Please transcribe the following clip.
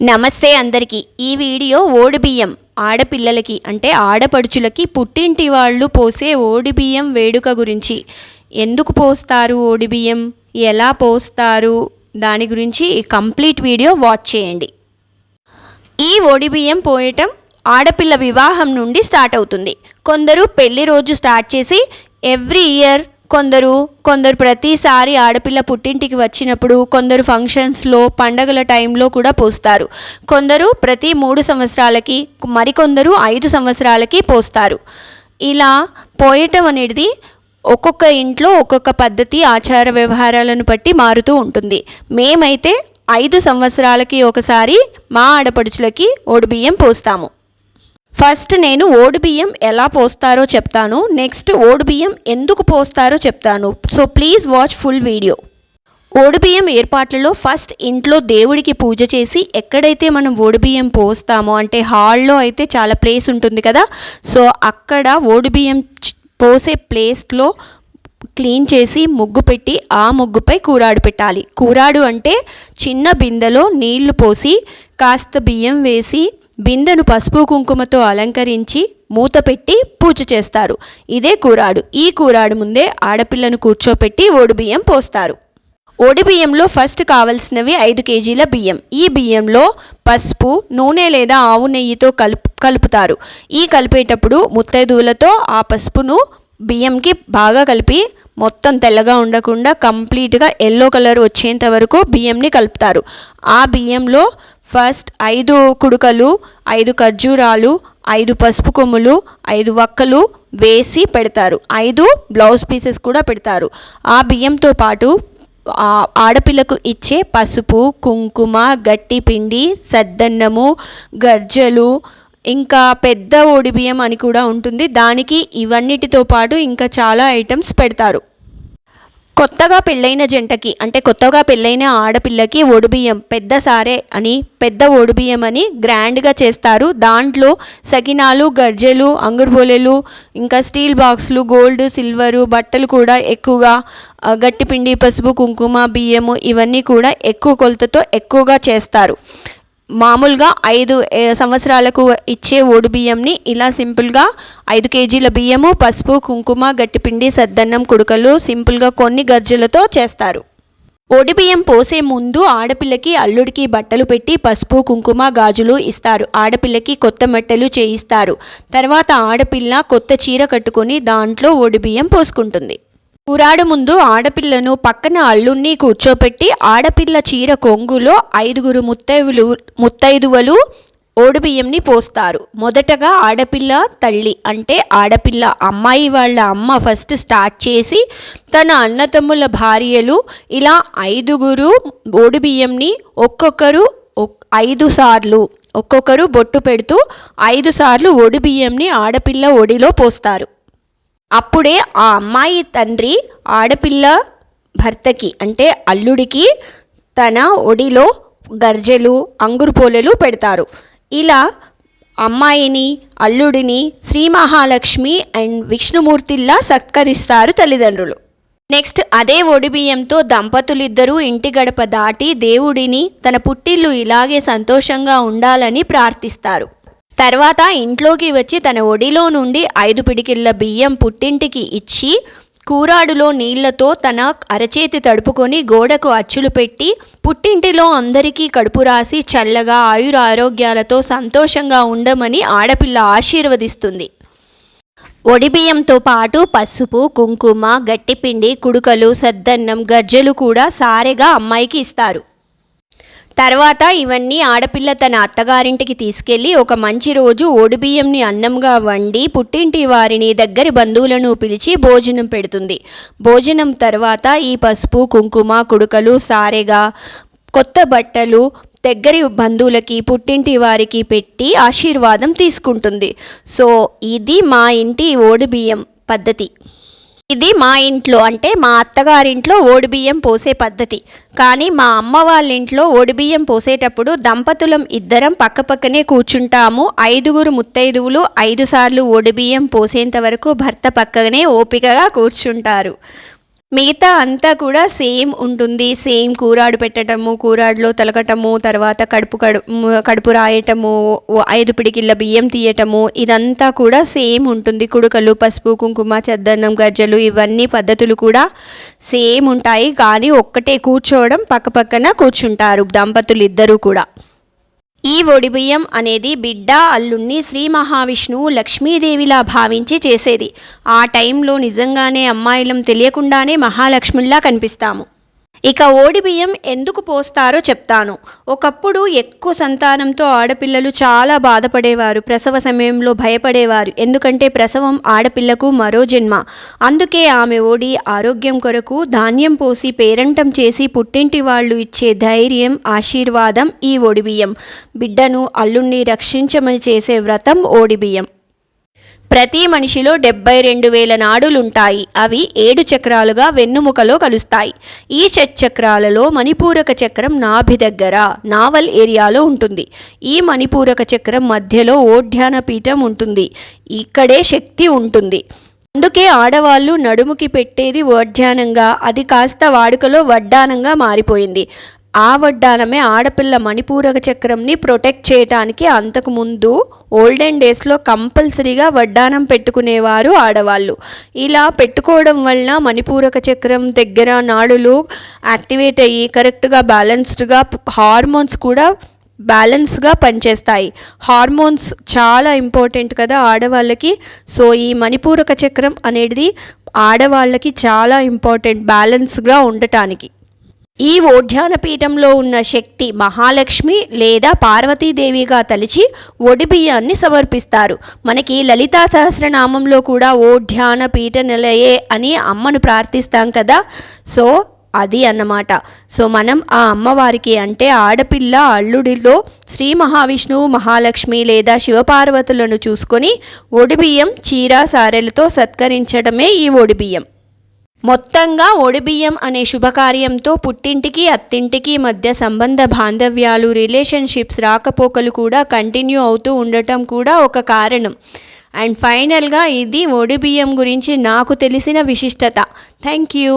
నమస్తే అందరికీ. ఈ వీడియో ఓడిబియ్యం ఆడపిల్లలకి అంటే ఆడపడుచులకి పుట్టింటి వాళ్ళు పోసే ఓడిబియ్యం వేడుక గురించి. ఎందుకు పోస్తారు ఓడిబియ్యం? ఎలా పోస్తారు? దాని గురించి కంప్లీట్ వీడియో వాచ్ చేయండి. ఈ ఓడిబియ్యం పోయటం ఆడపిల్ల వివాహం నుండి స్టార్ట్ అవుతుంది. కొందరు పెళ్ళి రోజు స్టార్ట్ చేసి ఎవ్రీ ఇయర్ కొందరు కొందరు ప్రతిసారి ఆడపిల్ల పుట్టింటికి వచ్చినప్పుడు కొందరు ఫంక్షన్స్లో పండగల టైంలో కూడా పోస్తారు. కొందరు ప్రతి మూడు సంవత్సరాలకి మరికొందరు ఐదు సంవత్సరాలకి పోస్తారు. ఇలా పోయటం అనేది ఒక్కొక్క ఇంట్లో ఒక్కొక్క పద్ధతి ఆచార వ్యవహారాలను బట్టి మారుతూ ఉంటుంది. మేమైతే ఐదు సంవత్సరాలకి ఒకసారి మా ఆడపడుచులకి ఓడిబియ్యం పోస్తాము. ఫస్ట్ నేను ఓడిబియ్యం ఎలా పోస్తారో చెప్తాను. నెక్స్ట్ ఓడిబియ్యం ఎందుకు పోస్తారో చెప్తాను. So please watch full video. ఓడిబియ్యం ఏర్పాట్లలో ఫస్ట్ ఇంట్లో దేవుడికి పూజ చేసి ఎక్కడైతే మనం ఓడిబియ్యం పోస్తామో అంటే హాల్లో అయితే చాలా ప్లేస్ ఉంటుంది కదా. సో అక్కడ ఓడిబియ్యం పోసే ప్లేస్లో క్లీన్ చేసి ముగ్గు పెట్టి ఆ ముగ్గుపై కూరాడు పెట్టాలి. కూరాడు అంటే చిన్న బిందెలో నీళ్ళు పోసి కాస్త బియ్యం వేసి బిందెను పసుపు కుంకుమతో అలంకరించి మూత పెట్టి పూజ చేస్తారు. ఇదే కూరాడు. ఈ కూరాడు ముందే ఆడపిల్లను కూర్చోపెట్టి ఓడిబియ్యం పోస్తారు. ఓడి బియ్యంలో ఫస్ట్ కావలసినవి ఐదు కేజీల బియ్యం. ఈ బియ్యంలో పసుపు నూనె లేదా ఆవు నెయ్యితో కలుపు కలుపుతారు. ఈ కలిపేటప్పుడు ముత్తైదువులతో ఆ పసుపును బియ్యంకి బాగా కలిపి మొత్తం తెల్లగా ఉండకుండా కంప్లీట్గా ఎల్లో కలర్ వచ్చేంత వరకు బియ్యంని కలుపుతారు. ఆ బియ్యంలో ఫస్ట్ ఐదు కుడుకలు ఐదు ఖర్జూరాలు ఐదు పసుపు కొమ్ములు ఐదు వక్కలు వేసి పెడతారు. ఐదు బ్లౌజ్ పీసెస్ కూడా పెడతారు. ఆ బియ్యంతో పాటు ఆడపిల్లకు ఇచ్చే పసుపు కుంకుమ గట్టి పిండి సద్దన్నము గర్జలు ఇంకా పెద్ద బియ్యం అని కూడా ఉంటుంది. దానికి ఇవన్నిటితో పాటు ఇంకా చాలా ఐటమ్స్ పెడతారు. కొత్తగా పెళ్ళైన జంటకి అంటే కొత్తగా పెళ్ళైన ఆడపిల్లకి ఒడిబియ్యం పెద్ద సారే అని పెద్ద ఒడిబియ్యం అని గ్రాండ్గా చేస్తారు. దాంట్లో సకినాలు గర్జెలు అంగుర్బోలెలు ఇంకా స్టీల్ బాక్సులు గోల్డ్ సిల్వరు బట్టలు కూడా ఎక్కువగా గట్టిపిండి పసుపు కుంకుమ బియ్యము ఇవన్నీ కూడా ఎక్కువ కొలతతో ఎక్కువగా చేస్తారు. మామూలుగా ఐదు సంవత్సరాలకు ఇచ్చే ఓడి బియ్యంని ఇలా సింపుల్గా ఐదు కేజీల బియ్యము పసుపు కుంకుమ గట్టిపిండి సద్దన్నం కుడుకలు సింపుల్గా కొన్ని గర్జలతో చేస్తారు. ఓడి బియ్యం పోసే ముందు ఆడపిల్లకి అల్లుడికి బట్టలు పెట్టి పసుపు కుంకుమ గాజులు ఇస్తారు. ఆడపిల్లకి కొత్త మెట్టలు చేయిస్తారు. తర్వాత ఆడపిల్ల కొత్త చీర కట్టుకొని దాంట్లో ఓడి బియ్యం పోసుకుంటుంది. పురాడు ముందు ఆడపిల్లను పక్కన అల్లుణ్ణి కూర్చోపెట్టి ఆడపిల్ల చీర కొంగులో ఐదుగురు ముత్తైదువులు ముత్తైదువలు ఓడిబియ్యంని పోస్తారు. మొదటగా ఆడపిల్ల తల్లి అంటే ఆడపిల్ల అమ్మాయి వాళ్ళ అమ్మ ఫస్ట్ స్టార్ట్ చేసి తన అన్నతమ్ముల భార్యలు ఇలా ఐదుగురు ఓడిబియ్యంని ఒక్కొక్కరు ఐదు సార్లు ఒక్కొక్కరు బొట్టు పెడుతూ ఐదు సార్లు ఒడిబియ్యంని ఆడపిల్ల ఒడిలో పోస్తారు. అప్పుడే ఆ అమ్మాయి తండ్రి ఆడపిల్ల భర్తకి అంటే అల్లుడికి తన ఒడిలో గర్జెలు అంగురుపోలెలు పెడతారు. ఇలా అమ్మాయిని అల్లుడిని శ్రీ మహాలక్ష్మి అండ్ విష్ణుమూర్తిల్లా సత్కరిస్తారు తల్లిదండ్రులు. నెక్స్ట్ అదే ఒడిబియ్యంతో దంపతులిద్దరూ ఇంటి గడప దాటి దేవుడిని తన పుట్టిల్లు ఇలాగే సంతోషంగా ఉండాలని ప్రార్థిస్తారు. తర్వాత ఇంట్లోకి వచ్చి తన ఒడిలో నుండి ఐదు పిడికిళ్ళ బియ్యం పుట్టింటికి ఇచ్చి కూరాడులో నీళ్ళతో తన అరచేతి తడుపుకొని గోడకు అచ్చులు పెట్టి పుట్టింటిలో అందరికీ కడుపు రాసి చల్లగా ఆయుర ఆరోగ్యాలతో సంతోషంగా ఉండమని ఆడపిల్ల ఆశీర్వదిస్తుంది. ఒడిబియ్యంతో పాటు పసుపు కుంకుమ గట్టిపిండి కుడుకలు సద్దన్నం గజ్జలు కూడా సారెగా అమ్మాయికి ఇస్తారు. తర్వాత ఇవన్నీ ఆడపిల్ల తన అత్తగారింటికి తీసుకెళ్ళి ఒక మంచి రోజు ఓడిబియ్యంని అన్నంగా వండి పుట్టింటి వారిని దగ్గరి బంధువులను పిలిచి భోజనం పెడుతుంది. భోజనం తర్వాత ఈ పసుపు కుంకుమ కుడుకలు సారెగా కొత్త బట్టలు దగ్గరి బంధువులకి పుట్టింటి వారికి పెట్టి ఆశీర్వాదం తీసుకుంటుంది. సో ఇది మా ఇంటి ఓడిబియ్యం పద్ధతి. ఇది మా ఇంట్లో అంటే మా అత్తగారింట్లో ఓడిబియ్యం పోసే పద్ధతి. కానీ మా అమ్మ వాళ్ళ ఇంట్లో ఓడిబియ్యం పోసేటప్పుడు దంపతులం ఇద్దరం పక్కపక్కనే కూర్చుంటాము. ఐదుగురు ముత్తైదువులు ఐదు సార్లు ఓడిబియ్యం పోసేంత వరకు భర్త పక్కనే ఓపికగా కూర్చుంటారు. మిగతా అంతా కూడా సేమ్ ఉంటుంది. సేమ్ కూరాడు పెట్టడము కూరాడులో తలకటము తర్వాత కడుపు కడుపు కడుపు రాయటము ఐదు పిడికిళ్ళ బియ్యం తీయటము ఇదంతా కూడా సేమ్ ఉంటుంది. కుడుకలు పసుపు కుంకుమ చద్దన్నం గజ్జలు ఇవన్నీ పద్ధతులు కూడా సేమ్ ఉంటాయి. కానీ ఒక్కటే కూర్చోవడం పక్కపక్కన కూర్చుంటారు దంపతులు ఇద్దరూ కూడా. ఈ ఒడిబియ్యం అనేది బిడ్డ అల్లుణ్ణి శ్రీ మహావిష్ణువు లక్ష్మీదేవిలా భావించి చేసేది. ఆ టైంలో నిజంగానే అమ్మాయిలం తెలియకుండానే మహాలక్ష్మిలా కనిపిస్తాము. ఇక ఓడిబియ్యం ఎందుకు పోస్తారో చెప్తాను. ఒకప్పుడు ఎక్కువ సంతానంతో ఆడపిల్లలు చాలా బాధపడేవారు. ప్రసవ సమయంలో భయపడేవారు. ఎందుకంటే ప్రసవం ఆడపిల్లకు మరో జన్మ. అందుకే ఆమె ఓడి ఆరోగ్యం కొరకు ధాన్యం పోసి పేరంటం చేసి పుట్టింటి వాళ్ళు ఇచ్చే ధైర్యం ఆశీర్వాదం ఈ ఓడిబియ్యం. బిడ్డను అల్లుణ్ణి రక్షించమని చేసే వ్రతం ఓడిబియ్యం. ప్రతి మనిషిలో డెబ్బై రెండు వేల నాడులుంటాయి. అవి ఏడు చక్రాలుగా వెన్నుముకలో కలుస్తాయి. ఈ షట్చక్రాలలో మణిపూరక చక్రం నాభి దగ్గర నావల్ ఏరియాలో ఉంటుంది. ఈ మణిపూరక చక్రం మధ్యలో ఓఢ్యాన పీఠం ఉంటుంది. ఇక్కడే శక్తి ఉంటుంది. అందుకే ఆడవాళ్ళు నడుముకి పెట్టేది వడ్డానంగా అది కాస్త వాడుకలో వడ్డానంగా మారిపోయింది. ఆ వడ్డానమే ఆడపిల్ల మణిపూరక చక్రంని ప్రొటెక్ట్ చేయటానికి అంతకుముందు ఓల్డెన్ డేస్లో కంపల్సరీగా వడ్డానం పెట్టుకునేవారు ఆడవాళ్ళు. ఇలా పెట్టుకోవడం వలన మణిపూరక చక్రం దగ్గర నాడులు యాక్టివేట్ అయ్యి కరెక్ట్గా బ్యాలెన్స్డ్గా హార్మోన్స్ కూడా బ్యాలెన్స్గా పనిచేస్తాయి. హార్మోన్స్ చాలా ఇంపార్టెంట్ కదా ఆడవాళ్ళకి. సో ఈ మణిపూరక చక్రం అనేది ఆడవాళ్ళకి చాలా ఇంపార్టెంట్ బ్యాలెన్స్గా ఉండటానికి. ఈ ఓఢ్యానపీఠంలో ఉన్న శక్తి మహాలక్ష్మి లేదా పార్వతీదేవిగా తలిచి ఒడిబియ్యాన్ని సమర్పిస్తారు. మనకి లలితా సహస్రనామంలో కూడా ఓఢ్యాన పీఠ నిలయే అని అమ్మను ప్రార్థిస్తాం కదా. సో అది అన్నమాట. సో మనం ఆ అమ్మవారికి అంటే ఆడపిల్ల అల్లుడిలో శ్రీ మహావిష్ణువు మహాలక్ష్మి లేదా శివపార్వతులను చూసుకొని ఒడిబియ్యం చీర సారెలతో సత్కరించడమే ఈ ఒడిబియ్యం మొత్తంగా ఒడిబియ్యం అనే శుభకార్యంతో పుట్టింటికి అత్తింటికి మధ్య సంబంధ బాంధవ్యాలు రిలేషన్షిప్స్ రాకపోకలు కూడా కంటిన్యూ అవుతూ ఉండటం కూడా ఒక కారణం. అండ్ ఫైనల్గా ఇది ఒడిబియ్యం గురించి నాకు తెలిసిన విశిష్టత. Thank you.